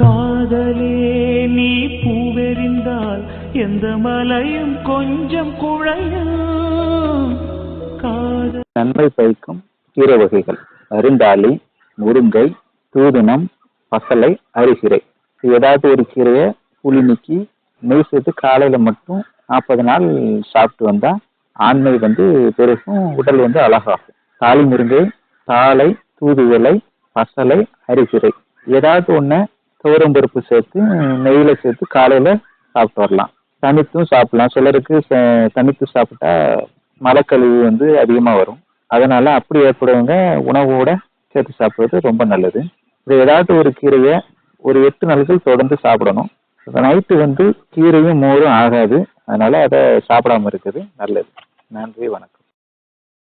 காதலே நீ பூவெறிந்தால் எந்த மலையும் கொஞ்சம் குழையும் காதல். நன்மை பயக்கும் கீரை வகைகள். அருந்தாளி முருங்கை தூதுணம் பசலை அரிசிரை ஏதாவது ஒரு கீரையை புளி நீக்கி நெய் சேர்த்து காலையில மட்டும் நாற்பது நாள் சாப்பிட்டு வந்தா ஆண்மை வந்து பெருகும் உடல் வந்து அழகாகும். தாலி முருங்கை தாளை தூதுவலை பசலை அரிசிரை ஏதாவது துவரம் பருப்பு சேர்த்து நெய்யில சேர்த்து காலையில சாப்பிட்டு வரலாம். தனித்தும் சாப்பிடலாம். சிலருக்கு ச- தனித்து சாப்பிட்டா மலக்கழிவு வந்து அதிகமா வரும். அதனால அப்படி ஏற்படுறவங்க உணவோட சேர்த்து சாப்பிடுறது ரொம்ப நல்லது. இது ஏதாவது ஒரு கீரையை ஒரு எட்டு நாட்கள் தொடர்ந்து சாப்பிடணும். நைட்டு வந்து கீரையும் மோரும் ஆகாது. அதனால அதை சாப்பிடாம இருக்குது நல்லது.